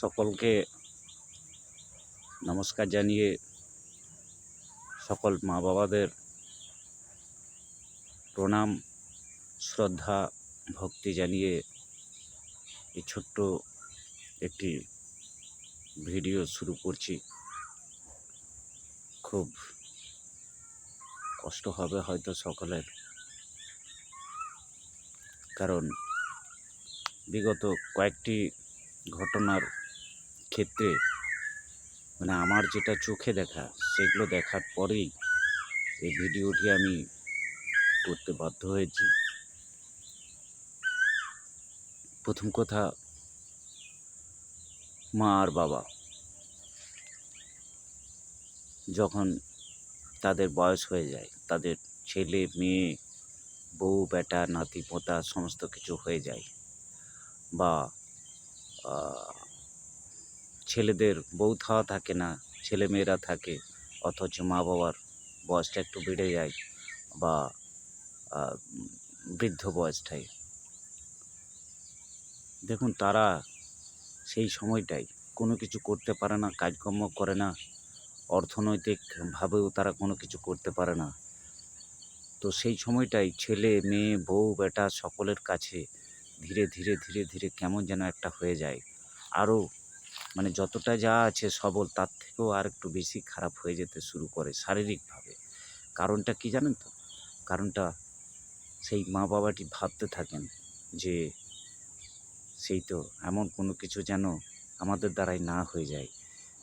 সকলকে নমস্কার জানিয়ে সকল মা বাবাদের প্রণাম, শ্রদ্ধা, ভক্তি জানিয়ে এই ছোট্ট একটি ভিডিও শুরু করছি। খুব কষ্ট হবে হয়তো সকলের। কারণ বিগত কয়েকটি ঘটনার ক্ষেত্রে মানে আমার যেটা চোখে দেখা, সেগুলো দেখার পরেই এই ভিডিওটি আমি করতে বাধ্য হয়েছি। প্রথম কথা, মা আর বাবা। যখন তাদের বয়স হয়ে যায়, তাদের ছেলে, মেয়ে, বউ, বেটা, নাতি, পোতা, সমস্ত কিছু হয়ে যায় বা ছেলেদের বউ থাওয়া থাকে না ছেলে মেয়েরা থাকে, অথচ মা বাবার বয়সটা একটু বেড়ে যায় বা বৃদ্ধ বয়সটাই দেখুন, তারা সেই সময়টাই কোনো কিছু করতে পারে না, কাজকর্ম করে না, অর্থনৈতিকভাবেও তারা কোনো কিছু করতে পারে না। তো সেই সময়টাই ছেলে, মেয়ে, বউ, বেটা সকলের কাছে ধীরে ধীরে ধীরে ধীরে কেমন যেন একটা হয়ে যায়। আরও মানে যতটা যা আছে সবল, তার থেকেও আর একটু বেশি খারাপ হয়ে যেতে শুরু করে শারীরিকভাবে। কারণটা কি জানেন তো? কারণটা সেই মা বাবাটি ভাবতে থাকেন যে, সেই তো এমন কোনো কিছু যেন আমাদের দ্বারাই না হয়ে যায়।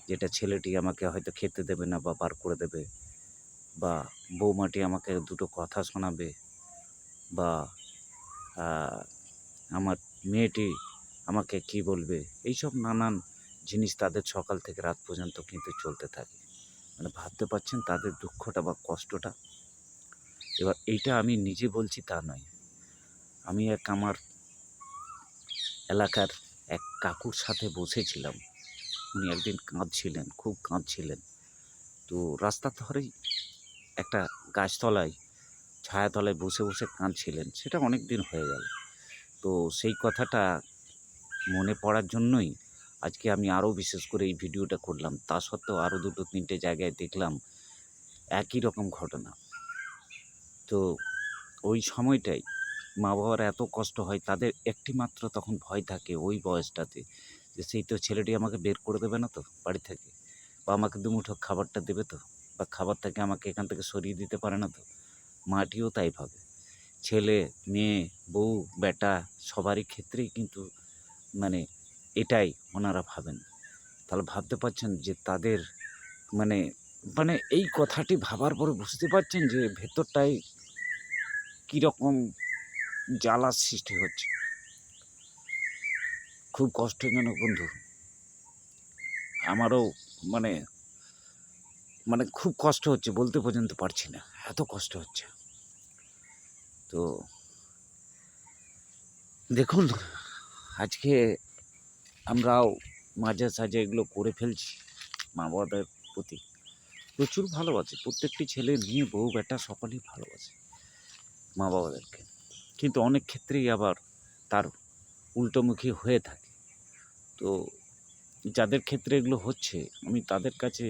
যেটা ছেলেটি আমাকে হয়তো খেতে দেবে না বা বার করে দেবে বা বৌমাটি আমাকে দুটো কথা শোনাবে বা আমার মেয়েটি আমাকে কি বলবে? এইসব নানান জিনিস তাদের সকাল থেকে রাত পর্যন্ত কিন্তু চলতে থাকে। মানে ভাবতে পারছেন তাদের দুঃখটা বা কষ্টটা? এবার এইটা আমি নিজে বলছি তা নয়। আমি এক আমার এলাকার এক কাকুর সাথে বসেছিলাম। উনি একদিন কাঁদছিলেন, খুব কাঁদছিলেন। তো রাস্তার ধরেই একটা গাছতলায়, ছায়াতলায় বসে বসে কাঁদছিলেন। সেটা অনেক দিন হয়ে গেল। তো সেই কথাটা মনে পড়ার জন্যই আজকে আমি আরও বিশেষ করে এই ভিডিওটা করলাম। তা সত্ত্বেও আরও দুটো তিনটে জায়গায় দেখলাম একই রকম ঘটনা। তো ওই সময়টাই মা বাবার এত কষ্ট হয়, তাদের একটি মাত্র তখন ভয় থাকে ওই বয়সটাতে যে, সেই তো ছেলেটি আমাকে বের করে দেবে না তো বাড়ি থেকে? বা আমাকে দুমুঠো খাবারটা দেবে তো? বা খাবার থেকে আমাকে এখান থেকে সরিয়ে দিতে পারে না তো? মাটিও তাই ভাবে। ছেলে, মেয়ে, বউ, বেটা সবারই ক্ষেত্রেই কিন্তু মানে এটাই ওনারা ভাবেন। তাহলে ভাবতে পারছেন যে তাদের মানে মানে এই কথাটি ভাবার পরে বুঝতে পারছেন যে ভেতরটায় কীরকম জ্বালার সৃষ্টি হচ্ছে। খুব কষ্টজনক বন্ধু। আমারও মানে মানে খুব কষ্ট হচ্ছে বলতে পর্যন্ত পারছি না, এত কষ্ট হচ্ছে। তো দেখুন, আজকে আমরাও মাঝে সাঝে এগুলো করে ফেলছি মা বাবাদের প্রতি। প্রচুর ভালোবাসে, প্রত্যেকটি ছেলে মেয়ে, বউ, বেটা সকলেই ভালোবাসে মা বাবাদেরকে কিন্তু অনেক ক্ষেত্রেই আবার তার উল্টোমুখী হয়ে থাকে। তো যাদের ক্ষেত্রে এগুলো হচ্ছে, আমি তাদের কাছে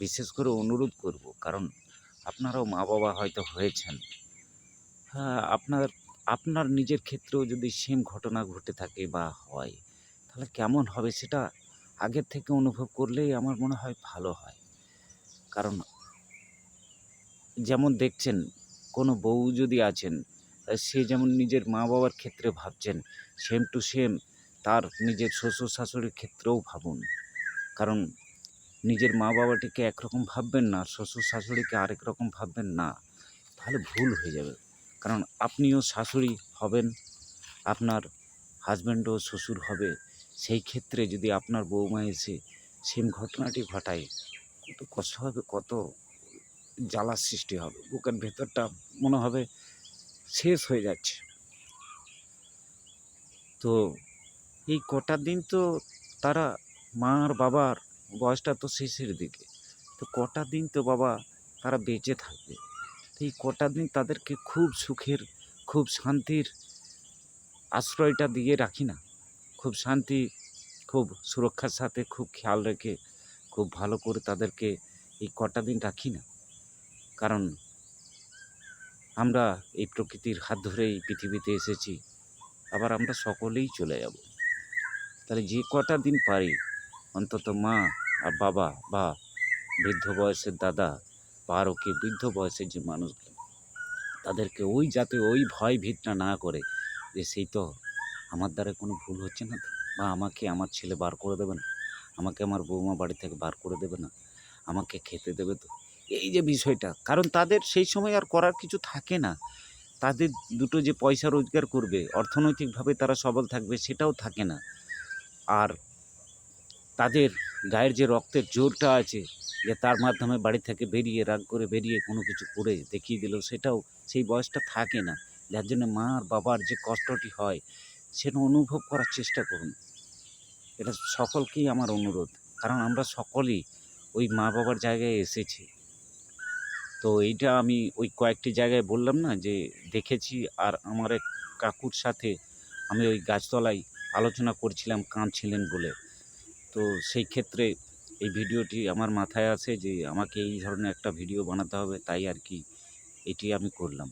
বিশেষ করে অনুরোধ করব, কারণ আপনারাও মা বাবা হয়তো হয়েছেন। হ্যাঁ আপনার আপনার নিজের ক্ষেত্রেও যদি সেম ঘটনা ঘটে থাকে বা হয় তাহলে কেমন হবে সেটা আগের থেকে অনুভব করলেই আমার মনে হয় ভালো হয়। কারণ যেমন দেখছেন, কোনো বউ যদি আছেন সে যেমন নিজের মা বাবার ক্ষেত্রে ভাবছেন সেম টু সেম তার নিজের শ্বশুর শাশুড়ির ক্ষেত্রেও ভাবুন। কারণ নিজের মা বাবাটিকে একরকম ভাববেন না শ্বশুর শাশুড়িকে আরেক রকম ভাববেন না, তাহলে ভুল হয়ে যাবে। কারণ আপনিও শাশুড়ি হবেন, আপনার হাজব্যান্ডও শ্বশুর হবে সেই ক্ষেত্রে যদি আপনার বৌমা এসে সেম ঘটনাটি ঘটায় কত কষ্ট হবে কত? জ্বালার সৃষ্টি হবে, বুকের ভেতরটা মনে হবে শেষ হয়ে যাচ্ছে। তো এই কটা দিন তো তারা মা আর বাবার বয়সটা তো শেষের দিকে, তো কটা দিন তো বাবা তারা বেঁচে থাকবে। তো এই কটা দিন তাদেরকে খুব সুখের, খুব শান্তির আশ্রয়টা দিয়ে রাখি না। খুব শান্তি, খুব সুরক্ষার সাথে খুব খেয়াল রেখে খুব ভালো করে তাদেরকে এই কটা দিন রাখি না। কারণ আমরা এই প্রকৃতির হাত ধরে এই পৃথিবীতে এসেছি, আবার আমরা সকলেই চলে যাব। তাহলে যে কটা দিন পারি, অন্তত মা আর বাবা বা বৃদ্ধ বয়সের দাদা বা আরও কি বৃদ্ধ বয়সের যে মানুষগুলো, তাদেরকে ওই যাতে ওই ভয় ভীতটা না করে যে সেই তো আমার দ্বারা কোনো ভুল হচ্ছে না বা আমাকে আমার ছেলে বার করে দেবে না? আমাকে আমার বৌমা বাড়ি থেকে বার করে দেবে না? আমাকে খেতে দেবে তো? এই যে বিষয়টা, কারণ তাদের সেই সময় আর করার কিছু থাকে না। তাদের দুটো যে পয়সা রোজগার করবে, অর্থনৈতিকভাবে তারা সবল থাকবে সেটাও থাকে না। আর তাদের গায়ের যে রক্তের জোরটা আছে, যে তার মাধ্যমে বাড়ি থেকে বেরিয়ে, রাগ করে বেরিয়ে কোনো কিছু করে দেখিয়ে দিল সেটাও সেই বয়সটা থাকে না। যার জন্য মা আর বাবার যে কষ্টটি হয় সেটা অনুভব করার চেষ্টা করুন। এটা সকলকেই আমার অনুরোধ। কারণ আমরা সকলেই ওই মা বাবার জায়গায় এসেছি। তো এইটা আমি ওই কয়েকটি জায়গায় বললাম না যে, দেখেছি আর আমার এক কাকুর সাথে আমি ওই গাছতলায় আলোচনা করছিলাম, কাঁদছিলেন বলে। তো সেই ক্ষেত্রে এই ভিডিওটি আমার মাথায় আছে যে, আমাকে এই ধরনের একটা ভিডিও বানাতে হবে, তাই আর কি এটি আমি করলাম।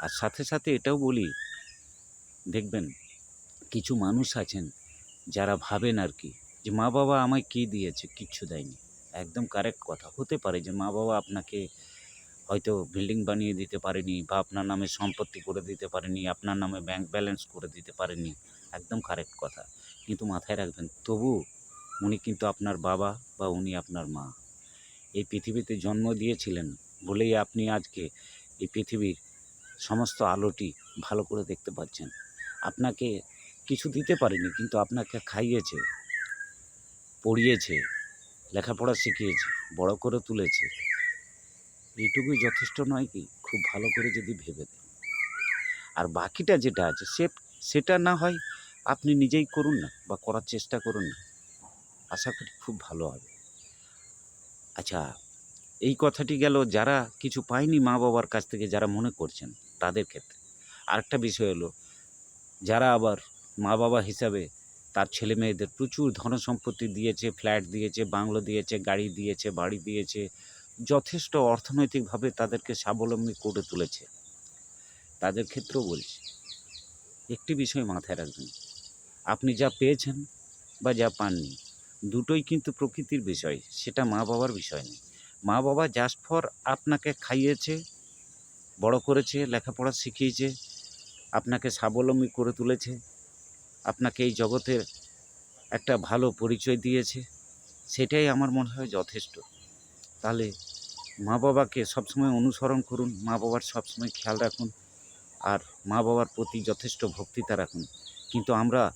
আর সাথে সাথে এটাও বলি, দেখবেন কিছু মানুষ আছেন যারা ভাবেন আর কি যে মা বাবা আমায় কী দিয়েছে, কিচ্ছু দেয়নি। একদম কারেক্ট কথা। হতে পারে যে মা বাবা আপনাকে হয়তো বিল্ডিং বানিয়ে দিতে পারেনি বা আপনার নামে সম্পত্তি করে দিতে পারেনি, আপনার নামে ব্যাংক ব্যালেন্স করে দিতে পারেনি, একদম কারেক্ট কথা। কিন্তু মাথায় রাখবেন, তবু উনি কিন্তু আপনার বাবা বা উনি আপনার মা। এই পৃথিবীতে জন্ম দিয়েছিলেন বলেই আপনি আজকে এই পৃথিবীর সমস্ত আলোটি ভালো করে দেখতে পাচ্ছেন। আপনাকে কিছু দিতে পারেনি, কিন্তু আপনাকে খাইয়েছে, পড়িয়েছে, লেখাপড়া শিখিয়েছে, বড় করে তুলেছে। এইটুকুই যথেষ্ট নয় কি? খুব ভালো করে যদি ভেবে দেন আর বাকিটা যেটা আছে, সে, সেটা না হয় আপনি নিজেই করুন না বা করার চেষ্টা করুন না। আশা করি খুব ভালো হবে। আচ্ছা এই কথাটি গেল যারা কিছু পায়নি মা বাবার কাছ থেকে, যারা মনে করছেন তাদের ক্ষেত্রে। আরেকটা বিষয় হলো, যারা আবার মা বাবা হিসাবে তার ছেলে মেয়েদের প্রচুর ধন সম্পত্তি দিয়েছে, ফ্ল্যাট দিয়েছে, বাংলো দিয়েছে, গাড়ি দিয়েছে, বাড়ি দিয়েছে, যথেষ্ট অর্থনৈতিকভাবে তাদেরকে স্বাবলম্বী করে তুলেছে। তাদের ক্ষেত্রেও বলছি, একটি বিষয় মাথায় রাখবেন, আপনি যা পেয়েছেন বা যা পাননি, দুটোই কিন্তু প্রকৃতির বিষয়, সেটা মা বাবার বিষয় নেই মা বাবা জাস্ট ফর আপনাকে খাইয়েছে, বড় করেছে, লেখাপড়া শিখিয়েছে, আপনাকে স্বাবলম্বী করে তুলেছে আপনাকে এই জগতের একটা ভালো পরিচয় দিয়েছে, সেটাই আমার মনে হয় যথেষ্ট। তাহলে মা বাবাকে সবসময় অনুসরণ করুন, মা বাবার সবসময় খেয়াল রাখুন, আর মা বাবার প্রতি যথেষ্ট ভক্তিতা রাখুন। কিন্তু আমরা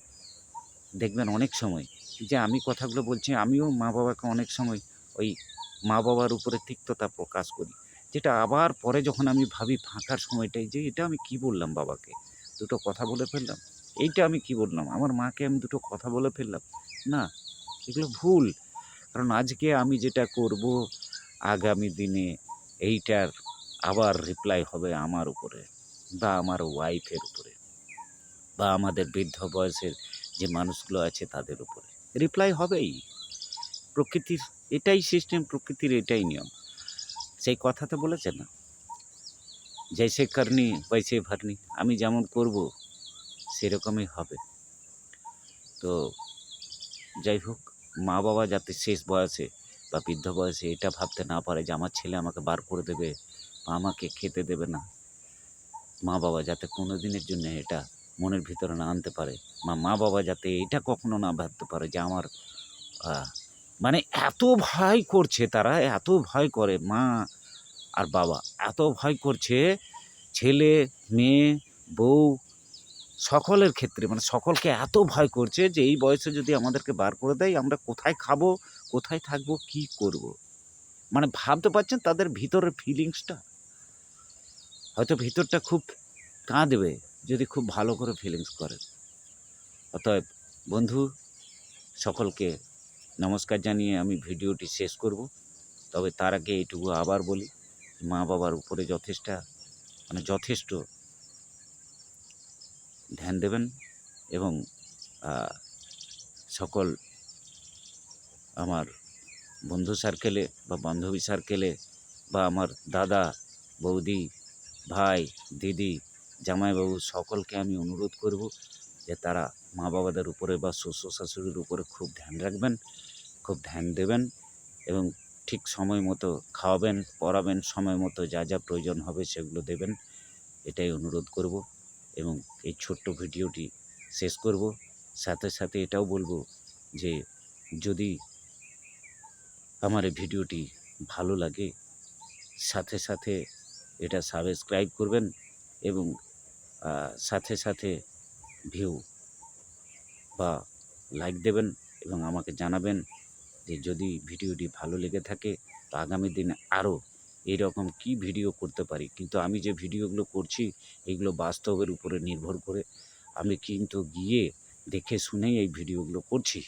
দেখবেন অনেক সময় যে আমি কথাগুলো বলছি, আমিও মা বাবাকে অনেক সময় ওই মা বাবার উপরে তিক্ততা প্রকাশ করি। যেটা আবার পরে যখন আমি ভাবি ফাঁকার সময়টাই যে এটা আমি কি বললাম বাবাকে? দুটো কথা বলে ফেললাম। এইটা আমি কি বললাম? আমার মাকে আমি দুটো কথা বলে ফেললাম। না, এগুলো ভুল। কারণ আজকে আমি যেটা করব, আগামী দিনে এইটার আবার রিপ্লাই হবে আমার উপরে বা আমার ওয়াইফের উপরে বা আমাদের বৃদ্ধ বয়সের যে মানুষগুলো আছে তাদের উপরে। রিপ্লাই হবেই। প্রকৃতির, এটাই সিস্টেম প্রকৃতির এটাই নিয়ম। সেই কথা তো বলেছে না? জৈসে করনি, বৈসে ভরনি। আমি যেমন করব সেরকমই হবে। তো যাই হোক মা বাবা যাতে শেষ বয়সে বা বৃদ্ধ বয়সে এটা ভাবতে না পারে যে আমার ছেলে আমাকে বার করে দেবে বা আমাকে খেতে দেবে না মা বাবা যাতে কোনো দিনের জন্য এটা মনের ভিতরে না আনতে পারে মা মা বাবা যাতে এটা কখনো না ভাবতে পারে যে আমার মানে এত ভয় করছে তারা, এত ভয় করে মা আর বাবা, এত ভয় করছে ছেলে, মেয়ে, বউ সকলের ক্ষেত্রে মানে সকলকে এত ভয় করছে যে এই বয়সে যদি আমাদেরকে বার করে দেয়, আমরা কোথায় খাব, কোথায় থাকব, কি করব। মানে ভাবতে পারছেন তাদের ভিতরের ফিলিংসটা হয়তো ভিতরটা খুব কাঁদবে যদি খুব ভালো করে ফিলিংস করে অতএব বন্ধু, সকলকে নমস্কার জানিয়ে আমি ভিডিওটি শেষ করব। তবে তার আগে এইটুকু আবার বলি মা বাবার উপরে যথেষ্ট মানে যথেষ্ট ধ্যান দেবেন এবং সকল আমার বন্ধু সার্কেলে বা বান্ধবী সার্কেলে বা আমার দাদা, বৌদি, ভাই, দিদি, জামাইবাবু সকলকে আমি অনুরোধ করব যে তারা মা বাবাদের উপরে বা শ্বশুর শাশুড়ির উপরে খুব ধ্যান রাখবেন, খুব ধ্যান দেবেন এবং ঠিক সময় মতো খাওয়াবেন, পড়াবেন, সময় মতো যা যা প্রয়োজন হবে সেগুলো দেবেন, এটাই অনুরোধ করব। এবং এই ছোট্ট ভিডিওটি শেষ করব। সাথে সাথে এটাও বলব যে, যদি আমার এই ভিডিওটি ভালো লাগে, সাথে সাথে এটা সাবস্ক্রাইব করবেন এবং সাথে সাথে ভিউ বা লাইক দেবেন এবং আমাকে জানাবেন যে, যদি ভিডিওটি ভালো লেগে থাকে, তো আগামী দিনে আরও এইরকম কি ভিডিও করতে পারি? কিন্তু আমি যে ভিডিওগুলো করছি, এগুলো বাস্তবের উপরে নির্ভর করে আমি কিন্তু গিয়ে দেখে শুনেই এই ভিডিওগুলো করছি।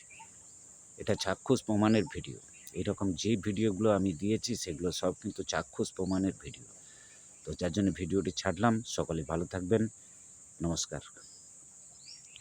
এটা চাক্ষুষ প্রমাণের ভিডিও। এরকম যে ভিডিওগুলো আমি দিয়েছি, সেগুলো সব কিন্তু চাক্ষুষ প্রমাণের ভিডিও। তো যার জন্য ভিডিওটি ছাড়লাম। সকলে ভালো থাকবেন। নমস্কার।